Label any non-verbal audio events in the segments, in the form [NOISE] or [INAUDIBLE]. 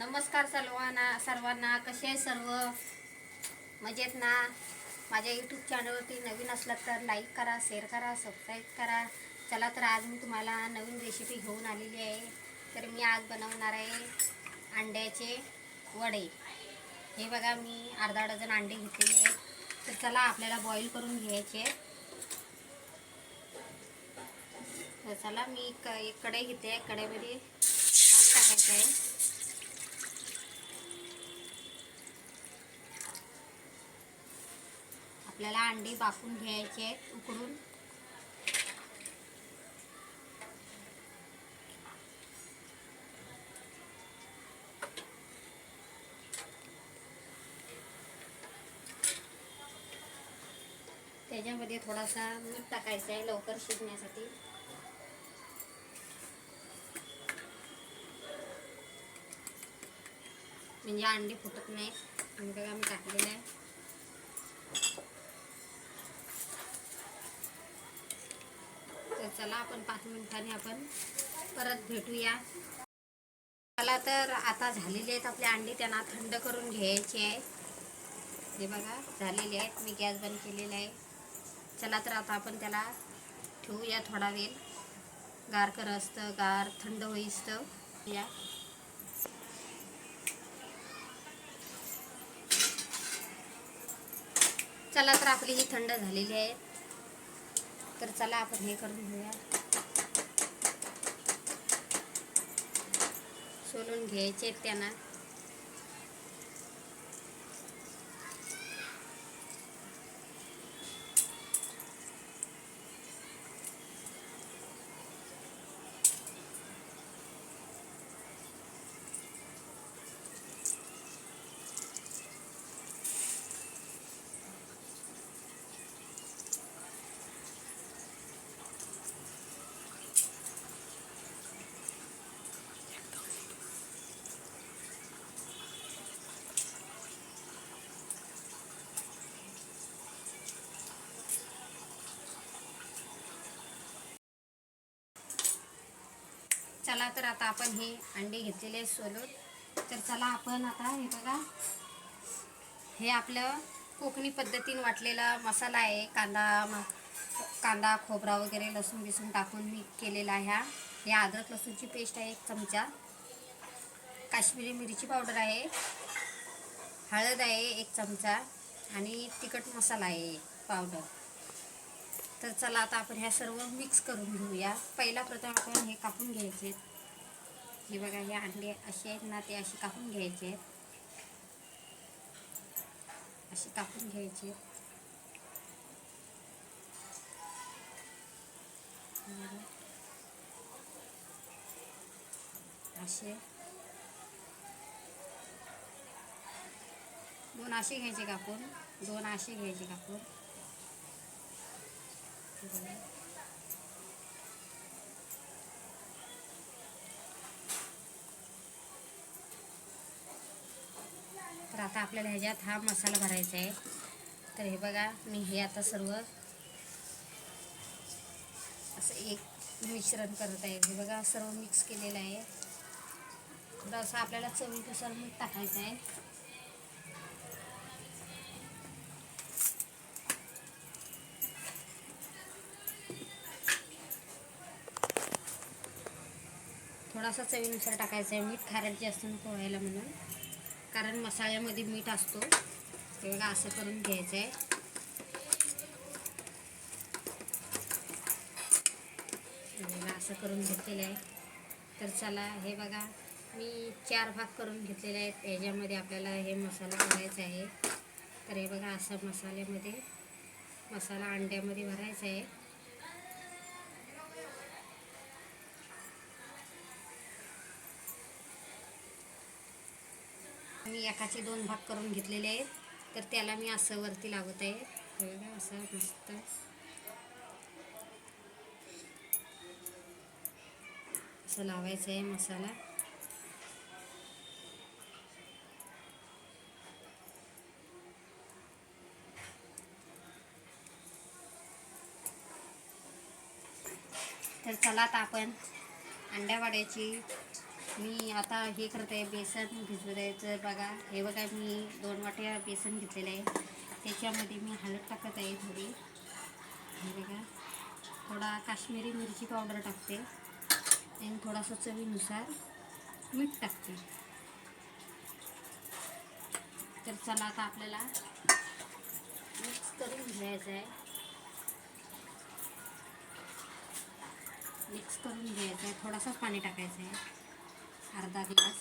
नमस्कार सर्वांना सर्वांना. कसे आहे सर्व? मजेत ना? माझ्या यूट्यूब चॅनलवरती नवीन असलात तर लाईक करा शेअर करा सबस्क्राईब करा. चला तर आज मी तुम्हाला नवीन रेसिपी घेऊन आलेली आहे. तर मी आज बनवणार आहे अंड्याचे वडे. हे बघा मी अर्धा डझन अंडे घेतलेले आहेत. तर चला आपल्याला बॉईल करून घ्यायचे. तर चला मी क एक कढई घेते. कढईमध्ये पाणी टाकायचं आहे. आपल्याला अंडी बाफून घ्यायचे आहेत उकडून. त्याच्यामध्ये थोडासा मीठ टाकायचं आहे लवकर शिजण्यासाठी. म्हणजे अंडी फुटत नाहीत आणि आम्ही मी टाकलेलं आहे. चला आपण पाच मिनिटांनी आपण परत भेटूया. चला तर आता झालेले आहेत आपले अंडी त्यांना थंड करून घ्यायचे आहे. हे बघा झालेले आहेत. मी गॅस बंद केलेला आहे. चला तर आता आपण त्याला ठेवूया थोडा वेळ. गार कर असतं गार थंड होईस्तं या. चला तर आपली ही थंड झालेली आहे. तर चला आपण हे करून घेऊया. सोलून घ्यायचे त्यांना. चला तर आता आपण हे अंडे घेतलेले सोलून. तर चला आपण आता हे बघा. हे आपलं कोकणी पद्धतीने वाटलेला मसाला आहे. कांदा म- कांदा खोबरा वगैरे लसूण बिसून टाकून मी केलेला ह्या. हा हे अद्रक लसूणची पेस्ट आहे एक चमचा. काश्मीरी मिरची पावडर आहे. हळद आहे एक चमचा. आणि तिखट मसाला आहे पावडर. तर चला आता आपण ह्या सर्व मिक्स करून घेऊया. पहिला प्रथम आपण हे कापून घ्यायचे. हे बघा हे अंडे असे आहेत ना ते असे कापून घ्यायचे आहेत. असे कापून घ्यायचे असे. दोन असे घ्यायचे कापून. दोन असे घ्यायचे कापून. तर आता आपल्याला ह्याच्यात हा मसाला भरायचा आहे. तर हे बघा मी हे आता सर्व असं एक मिश्रण करत आहे. हे बघा सर्व मिक्स केलेलं आहे. थोडंसं आपल्याला चवीनुसार मीठ टाकायचं आहे. थोडासा चवीनुसार टाकायचं आहे. मीठ खारट जास्त नको व्हायला म्हणून. कारण मसाल्यामध्ये मीठ असतो. तेव्हा बघा असं करून घ्यायचं आहे. बघा असं करून घेतलेलं आहे. तर चला हे बघा मी चार भाग करून घेतलेले आहेत. याच्यामध्ये आपल्याला हे मसाला भरायचा आहे. तर हे बघा असं मसाल्यामध्ये मसाला अंड्यामध्ये भरायचा आहे. मी एकाचे दोन भाग करून घेतलेले आहेत. तर त्याला मी असं वरती लावत आहे. बघा असं मस्त. असं लावायचं आहे मसाला. तर चला आता आपण अंड्यावाड्याची मी आता हे करते बेसन भिजवू द्यायचं बघा हे बघा मी दोन वाट्या बेसन घेतलेलं आहे. त्याच्यामध्ये मी हळद टाकत आहे थोडी. हे बघा थोडा काश्मीरी मिरची पावडर टाकते आणि थोडासा चवीनुसार मीठ टाकते. तर चला आता आपल्याला मिक्स करून घ्यायचं आहे. मिक्स करून घ्यायचं आहे. थोडासा पाणी टाकायचं आहे. अर्धा ग्लास.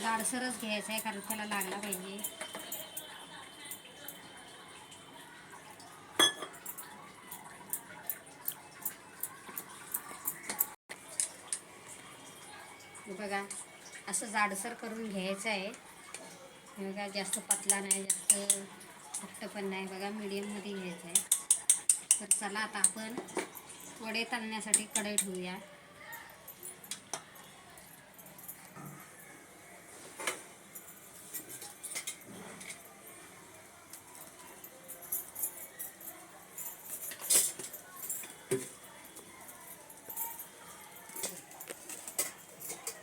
जाडसरच घ्यायचं आहे कारण त्याला लागला पाहिजे. बघा असं जाडसर करून घ्यायचं आहे बघा जास्त पतला नाही जास्त घट्ट पण नाही बघा मीडियममध्ये घ्यायचं आहे. तर चला आता आपण वडे तळण्यासाठी कढई ठेवूया.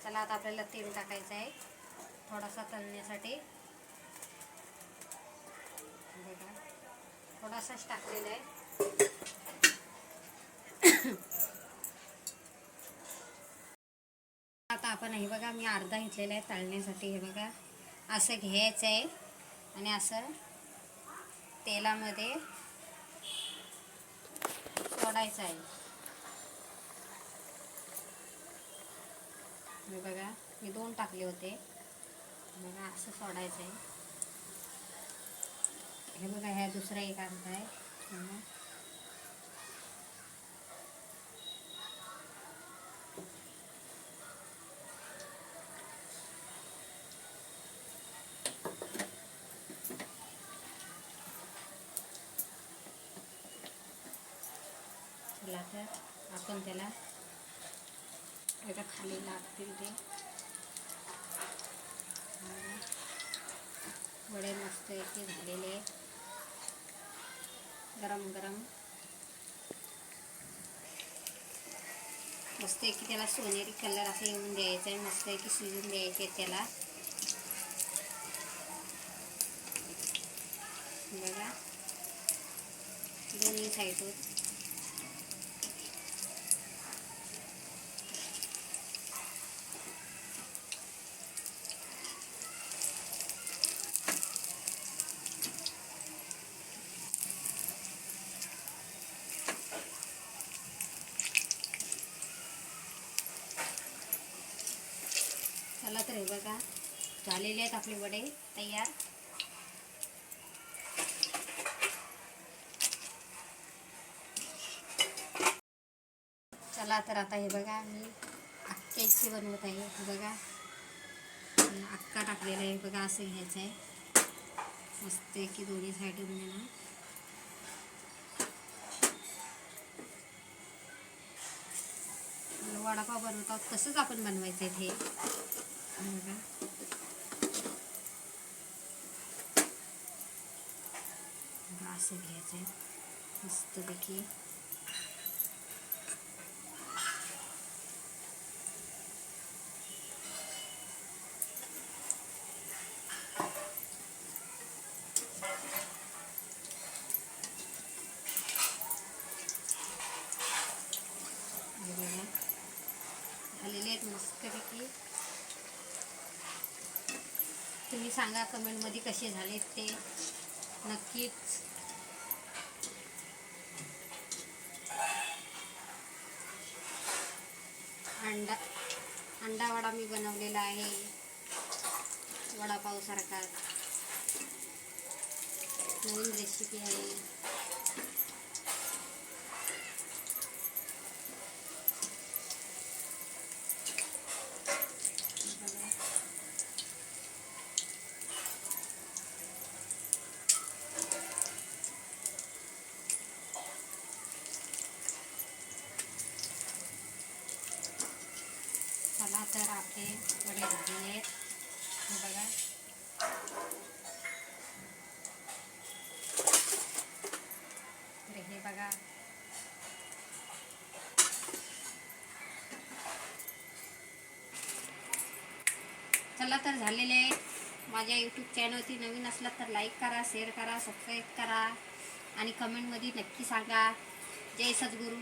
चला आता आपल्याला तेल टाकायचं आहे. थोडासा तळण्यासाठी बघा थोडासाच टाकलेला आहे. [COUGHS] आता आपण हे बघा मी अर्धा घेतलेला आहे तळण्यासाठी. हे बघा असं घ्यायचं आहे. आणि असं तेलामध्ये सोडायचं आहे. हे बघा मी दोन टाकले होते. बघा असं सोडायचं आहे. हे बघा ह्या दुसरा एक अर्धा आहे चला तर आपण त्याला त्याच्याखाली लागतील ते वडे मस्त एक झालेले आहेत. गरम गरम मस्त की त्याला सोनेरी कलर असं येऊन द्यायचा आहे. मस्त की शिजून द्यायचे त्याला. बघा. दोन्ही साईडून चला तर हे बघा. झालेले आहेत आपले वडे. तयार. चला तर आता हे बघा मी अक्क्याची बनवत आहे. हे बघा. अख्खा अक्का टाकलेला आहे. बघा असं घ्यायचं आहे. मस्त की दोन्ही साईड ना. वडापाव बनवतात. तसंच आपण बनवायचं आहे ते. हे असं घ्यायचं आहे मस्तपैकी हे बघा झालेले आहेत मस्तपैकी तुम्ही सांगा कमेंटमध्ये कसे झालेत ते. नक्कीच. अंडा अंडा वडा मी बनवलेला आहे. वडापावसारखा. नवीन रेसिपी आहे बघा. चला तर आपले वडे झालेले आहेत. हे बघा. चला तर झालेले माझ्या यूट्यूब चॅनलवरती नवीन असला तर लाईक करा शेअर करा सबस्क्राईब करा. आणि कमेंटमध्ये नक्की सांगा. जय सद्गुरू.